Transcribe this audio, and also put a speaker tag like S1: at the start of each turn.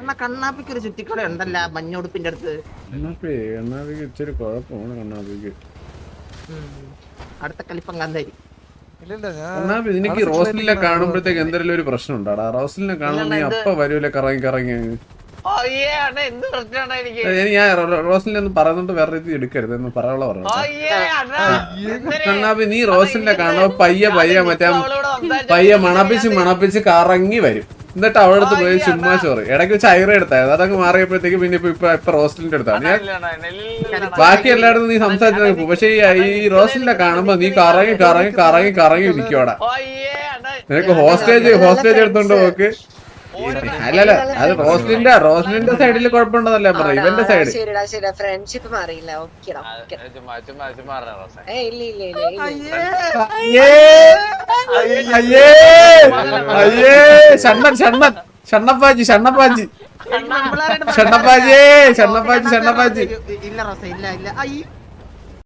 S1: അണ്ണാ കണ്ണാപ്പിക്ക് ഒരു ചുറ്റിക്കട ഉണ്ടല്ല മഞ്ഞുടുപ്പിന്റെ അടുത്ത്?
S2: കണ്ണാപ്പി കണ്ണാപ്പിക്ക് ഇച്ചിരി കുഴപ്പമാണ് കണ്ണാപ്പിക്ക്.
S1: അടുത്ത കലിപ്പം
S3: ഇല്ലില്ല
S2: കണ്ണാപ്പി നിനക്ക് റോസ്ലിനെ കാണുമ്പോഴത്തേക്ക് എന്തെങ്കിലും ഒരു പ്രശ്നം ഉണ്ടാടാ റോസ്ലിനെ കാണുമ്പോ നീ അപ്പ വരൂലെ കറങ്ങി കറങ്ങി. ഞാൻ റോസ്ലിനെ ഒന്നും പറയുന്നുണ്ട് വേറെ രീതി എടുക്കരുത്. എന്ന് പറയാനുള്ള പറഞ്ഞു? കണ്ണാപ്പി നീ റോസ്ലിനെ കാണുമ്പോ പയ്യ പയ്യ മറ്റേ പയ്യെ മണപ്പിച്ച് മണപ്പിച്ച് കറങ്ങി വരും. എന്നിട്ട് അവിടെ അടുത്ത് പോയി ചുമ്മാ ചോറ്. ഇടയ്ക്ക് വെച്ച് ഐറ എടുത്തായിരുന്നു. അതൊക്കെ മാറിയപ്പോഴത്തേക്ക് പിന്നെ ഇപ്പൊ ഇപ്പൊ ഇപ്പൊ റോസ്റ്റലിന്റെ അടുത്താണ്. ഞാൻ. ബാക്കി എല്ലായിടത്തും നീ സംസാരിച്ചു പോകും പക്ഷെ ഈ റോസ്ലിനെ കാണുമ്പോ നീ കറങ്ങി കറങ്ങി കറങ്ങി കറങ്ങി ഇരിക്കോടാ നിനക്ക് ഹോസ്റ്റേജ് ഹോസ്റ്റേജ് എടുത്തോണ്ട് പോക്ക്. അല്ലല്ല അത് റോസ്ലിന്റെ റോസ്ലിന്റെ സൈഡിൽ കുഴപ്പമുണ്ടെന്നല്ല പറയാം ഇവന്റെ സൈഡ്.
S4: ഫ്രണ്ട്ഷിപ്പ് മാറിയില്ല. ഇല്ല ഇല്ല
S2: ഓക്കെ അയ്യേ അയ്യേ. ഷണ്ണൻ ഷണ്ണൻ. ഷണ്ണപ്പാജി ഷണ്ണപ്പാജി ഷണ്ണപ്പാജി ഷണ്ണപ്പാജി ഷണ്ണപ്പാജി
S1: ഇല്ല റോസ ഇല്ല ഇല്ല. അയ്യ.